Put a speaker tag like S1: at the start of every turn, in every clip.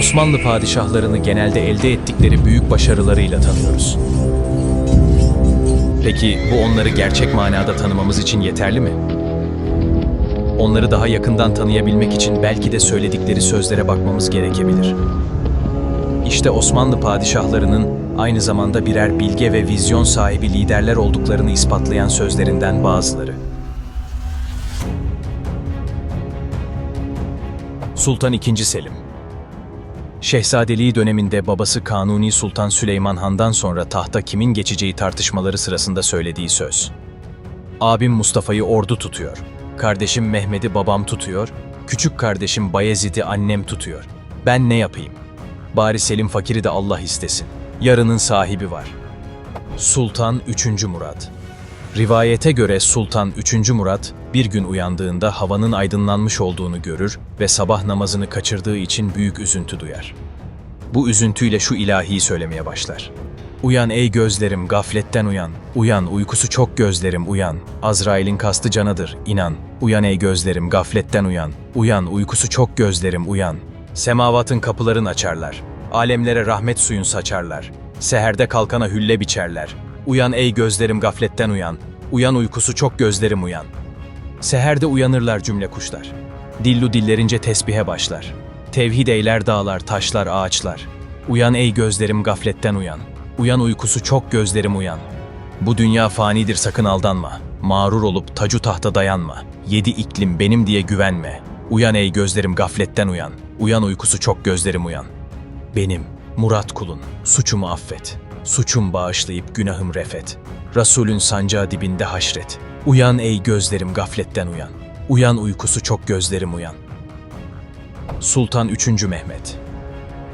S1: Osmanlı padişahlarını genelde elde ettikleri büyük başarılarıyla tanıyoruz. Peki bu onları gerçek manada tanımamız için yeterli mi? Onları daha yakından tanıyabilmek için belki de söyledikleri sözlere bakmamız gerekebilir. İşte Osmanlı padişahlarının aynı zamanda birer bilge ve vizyon sahibi liderler olduklarını ispatlayan sözlerinden bazıları. Sultan II. Selim Şehzadeliği döneminde babası Kanuni Sultan Süleyman Han'dan sonra tahta kimin geçeceği tartışmaları sırasında söylediği söz. Abim Mustafa'yı ordu tutuyor. Kardeşim Mehmet'i babam tutuyor. Küçük kardeşim Bayezid'i annem tutuyor. Ben ne yapayım? Bari Selim Fakir'i de Allah istesin. Yarının sahibi var. Sultan 3. Murat Rivayete göre Sultan 3. Murat bir gün uyandığında havanın aydınlanmış olduğunu görür ve sabah namazını kaçırdığı için büyük üzüntü duyar. Bu üzüntüyle şu ilahiyi söylemeye başlar. Uyan ey gözlerim gafletten uyan. Uyan uykusu çok gözlerim uyan. Azrail'in kastı canadır inan. Uyan ey gözlerim gafletten uyan. Uyan uykusu çok gözlerim uyan. Semavatın kapılarını açarlar. Alemlere rahmet suyun saçarlar. Seherde kalkana hülle biçerler. Uyan ey gözlerim gafletten uyan. Uyan uykusu çok gözlerim uyan. Seherde uyanırlar cümle kuşlar. Dillu dillerince tesbihe başlar. Tevhid eyler dağlar, taşlar, ağaçlar. Uyan ey gözlerim gafletten uyan. Uyan uykusu çok gözlerim uyan. Bu dünya fanidir sakın aldanma. Mağrur olup tacu tahta dayanma. Yedi iklim benim diye güvenme. Uyan ey gözlerim gafletten uyan. Uyan uykusu çok gözlerim uyan. Benim, Murat kulun, suçumu affet. Suçum bağışlayıp günahım refet. Resulün sancağı dibinde haşret. Uyan ey gözlerim gafletten uyan. Uyan uykusu çok gözlerim uyan. Sultan 3. Mehmet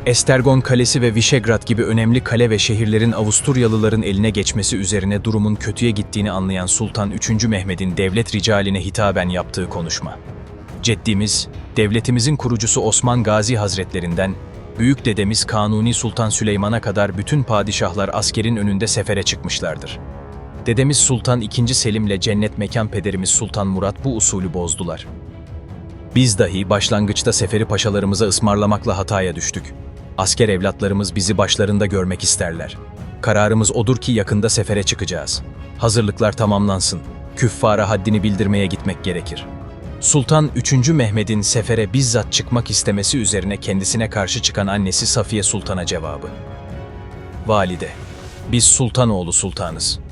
S1: Estergon Kalesi ve Vişegrad gibi önemli kale ve şehirlerin Avusturyalıların eline geçmesi üzerine durumun kötüye gittiğini anlayan Sultan 3. Mehmet'in devlet ricaline hitaben yaptığı konuşma. Ceddimiz, devletimizin kurucusu Osman Gazi Hazretlerinden, büyük dedemiz Kanuni Sultan Süleyman'a kadar bütün padişahlar askerin önünde sefere çıkmışlardır. Dedemiz Sultan II. Selim'le cennet mekan pederimiz Sultan Murat bu usulü bozdular. Biz dahi başlangıçta seferi paşalarımıza ısmarlamakla hataya düştük. Asker evlatlarımız bizi başlarında görmek isterler. Kararımız odur ki yakında sefere çıkacağız. Hazırlıklar tamamlansın. Küffara haddini bildirmeye gitmek gerekir. Sultan 3. Mehmet'in sefere bizzat çıkmak istemesi üzerine kendisine karşı çıkan annesi Safiye Sultan'a cevabı. Valide, biz sultanoğlu sultanız.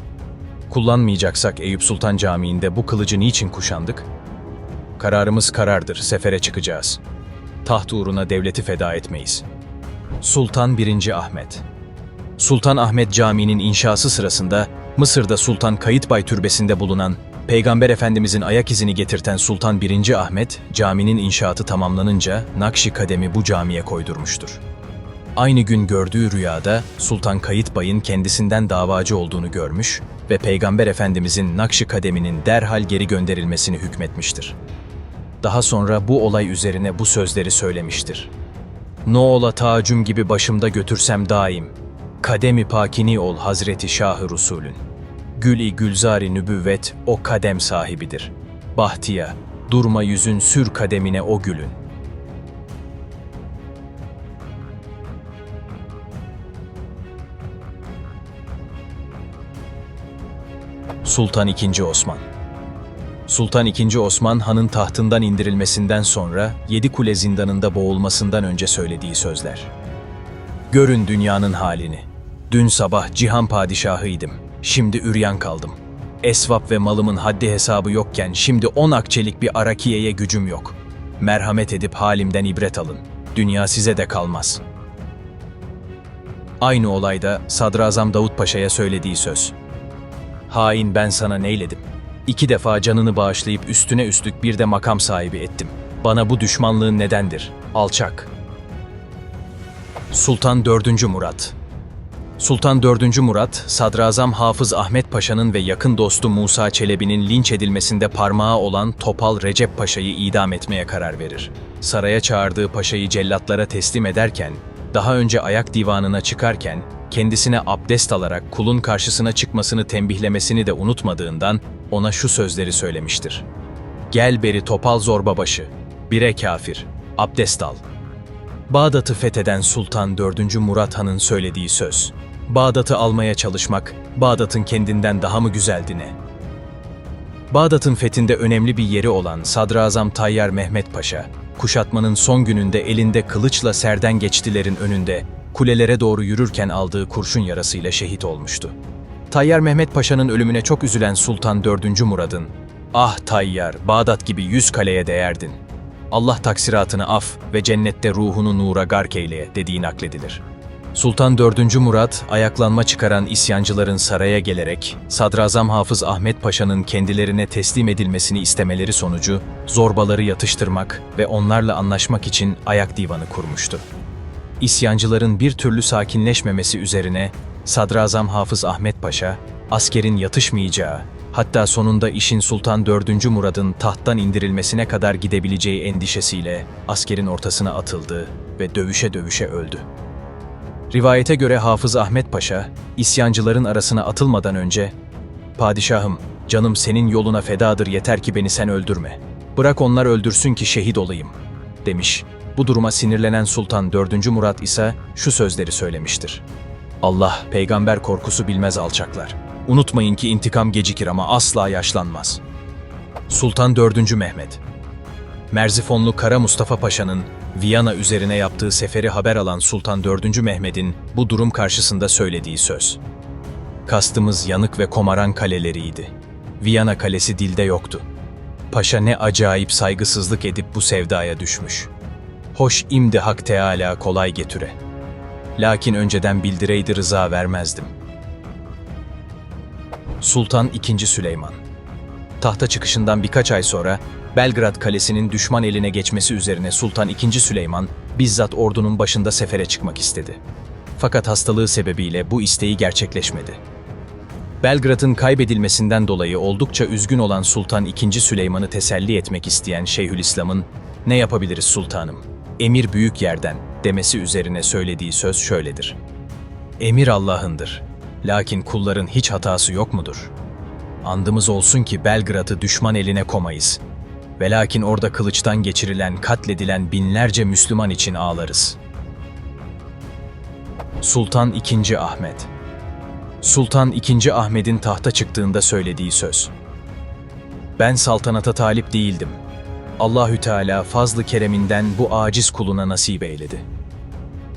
S1: Kullanmayacaksak Eyüp Sultan Camii'nde bu kılıcı niçin kuşandık? Kararımız karardır, sefere çıkacağız. Taht uğruna devleti feda etmeyiz. Sultan 1. Ahmet Sultan Ahmet Camii'nin inşası sırasında Mısır'da Sultan Kayıtbay Türbesi'nde bulunan Peygamber Efendimizin ayak izini getirten Sultan 1. Ahmet, caminin inşaatı tamamlanınca Nakşi Kadem'i bu camiye koydurmuştur. Aynı gün gördüğü rüyada Sultan Kayıtbay'ın kendisinden davacı olduğunu görmüş ve Peygamber Efendimizin Nakşi Kademi'nin derhal geri gönderilmesini hükmetmiştir. Daha sonra bu olay üzerine bu sözleri söylemiştir. No ola tacüm gibi başımda götürsem daim, kademi pakini ol Hazreti Şah-ı Rusulün. Gül-i gülzari nübüvvet o kadem sahibidir. Bahtiya, durma yüzün sür kademine o gülün. Sultan II. Osman Sultan II. Osman Han'ın tahtından indirilmesinden sonra Yedi Kule zindanında boğulmasından önce söylediği sözler. Görün dünyanın halini. Dün sabah cihan padişahıydım. Şimdi üryan kaldım. Esvap ve malımın haddi hesabı yokken şimdi on akçelik bir arakiyeye gücüm yok. Merhamet edip halimden ibret alın. Dünya size de kalmaz. Aynı olayda Sadrazam Davut Paşa'ya söylediği söz. Hain ben sana neyledim? İki defa canını bağışlayıp üstüne üstlük bir de makam sahibi ettim. Bana bu düşmanlığın nedendir? Alçak. Sultan 4. Murat Sultan 4. Murat, Sadrazam Hafız Ahmet Paşa'nın ve yakın dostu Musa Çelebi'nin linç edilmesinde parmağı olan Topal Recep Paşa'yı idam etmeye karar verir. Saraya çağırdığı paşayı cellatlara teslim ederken, daha önce ayak divanına çıkarken, kendisine abdest alarak kulun karşısına çıkmasını tembihlemesini de unutmadığından ona şu sözleri söylemiştir. Gel beri topal zorbabaşı, bire kafir, abdest al. Bağdat'ı fetheden Sultan 4. Murat Han'ın söylediği söz. Bağdat'ı almaya çalışmak, Bağdat'ın kendinden daha mı güzeldi ne? Bağdat'ın fethinde önemli bir yeri olan Sadrazam Tayyar Mehmet Paşa, kuşatmanın son gününde elinde kılıçla serden geçtilerin önünde, kulelere doğru yürürken aldığı kurşun yarasıyla şehit olmuştu. Tayyar Mehmet Paşa'nın ölümüne çok üzülen Sultan 4. Murad'ın, ''Ah Tayyar, Bağdat gibi yüz kaleye değerdin. Allah taksiratını af ve cennette ruhunu nura gark eyleye.'' dediği nakledilir. Sultan 4. Murat, ayaklanma çıkaran isyancıların saraya gelerek, Sadrazam Hafız Ahmet Paşa'nın kendilerine teslim edilmesini istemeleri sonucu, zorbaları yatıştırmak ve onlarla anlaşmak için ayak divanı kurmuştu. İsyancıların bir türlü sakinleşmemesi üzerine, Sadrazam Hafız Ahmet Paşa, askerin yatışmayacağı, hatta sonunda işin Sultan 4. Murad'ın tahttan indirilmesine kadar gidebileceği endişesiyle askerin ortasına atıldı ve dövüşe dövüşe öldü. Rivayete göre Hafız Ahmet Paşa, isyancıların arasına atılmadan önce, ''Padişahım, canım senin yoluna fedadır yeter ki beni sen öldürme. Bırak onlar öldürsün ki şehit olayım.'' demiş. Bu duruma sinirlenen Sultan 4. Murat ise şu sözleri söylemiştir. Allah, peygamber korkusu bilmez alçaklar. Unutmayın ki intikam gecikir ama asla yaşlanmaz. Sultan 4. Mehmet Merzifonlu Kara Mustafa Paşa'nın Viyana üzerine yaptığı seferi haber alan Sultan 4. Mehmet'in bu durum karşısında söylediği söz. Kastımız yanık ve komaran kaleleriydi. Viyana kalesi dilde yoktu. Paşa ne acayip saygısızlık edip bu sevdaya düşmüş. Hoş imdi Hak Teala kolay getüre. Lakin önceden bildireydi rıza vermezdim. Sultan II. Süleyman Tahta çıkışından birkaç ay sonra Belgrad Kalesi'nin düşman eline geçmesi üzerine Sultan II. Süleyman bizzat ordunun başında sefere çıkmak istedi. Fakat hastalığı sebebiyle bu isteği gerçekleşmedi. Belgrad'ın kaybedilmesinden dolayı oldukça üzgün olan Sultan II. Süleyman'ı teselli etmek isteyen Şeyhülislam'ın "Ne yapabiliriz sultanım? Emir büyük yerden." demesi üzerine söylediği söz şöyledir. Emir Allah'ındır. Lakin kulların hiç hatası yok mudur? Andımız olsun ki Belgrad'ı düşman eline komayız. Ve lakin orada kılıçtan geçirilen, katledilen binlerce Müslüman için ağlarız. Sultan II. Ahmet Sultan II. Ahmet'in tahta çıktığında söylediği söz. Ben saltanata talip değildim. Allahü Teala fazlı kereminden bu aciz kuluna nasip eyledi.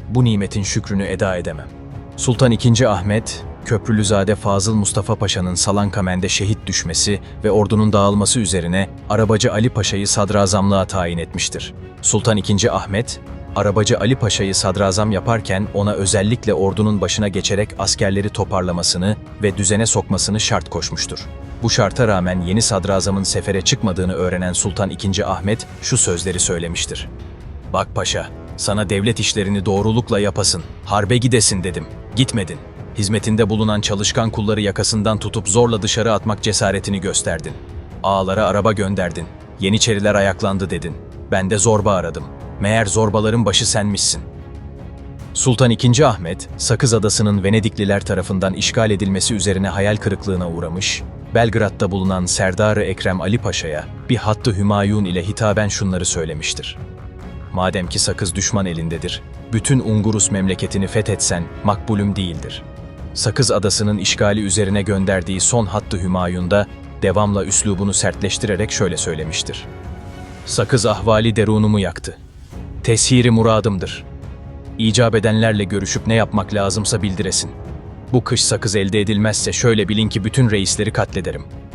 S1: Bu nimetin şükrünü eda edemem. Sultan II. Ahmet, Köprülüzade Fazıl Mustafa Paşa'nın Salankamen'de şehit düşmesi ve ordunun dağılması üzerine Arabacı Ali Paşa'yı sadrazamlığa tayin etmiştir. Sultan II. Ahmet, Arabacı Ali Paşa'yı sadrazam yaparken ona özellikle ordunun başına geçerek askerleri toparlamasını ve düzene sokmasını şart koşmuştur. Bu şarta rağmen yeni sadrazamın sefere çıkmadığını öğrenen Sultan II. Ahmet şu sözleri söylemiştir. Bak paşa, sana devlet işlerini doğrulukla yapasın, harbe gidesin dedim, gitmedin. Hizmetinde bulunan çalışkan kulları yakasından tutup zorla dışarı atmak cesaretini gösterdin. Ağalara araba gönderdin. Yeniçeriler ayaklandı dedin. Ben de zorba aradım. Meğer zorbaların başı senmişsin. Sultan II. Ahmet, Sakız Adası'nın Venedikliler tarafından işgal edilmesi üzerine hayal kırıklığına uğramış, Belgrad'da bulunan Serdar-ı Ekrem Ali Paşa'ya bir hattı Hümayun ile hitaben şunları söylemiştir. Madem ki sakız düşman elindedir, bütün Ungurus memleketini fethetsen makbulüm değildir. Sakız Adası'nın işgali üzerine gönderdiği son hattı Hümayun'da devamla üslubunu sertleştirerek şöyle söylemiştir. Sakız ahvali derunumu yaktı. Teshiri muradımdır. İcap edenlerle görüşüp ne yapmak lazımsa bildiresin. Bu kış sakız elde edilmezse şöyle bilin ki bütün reisleri katlederim.''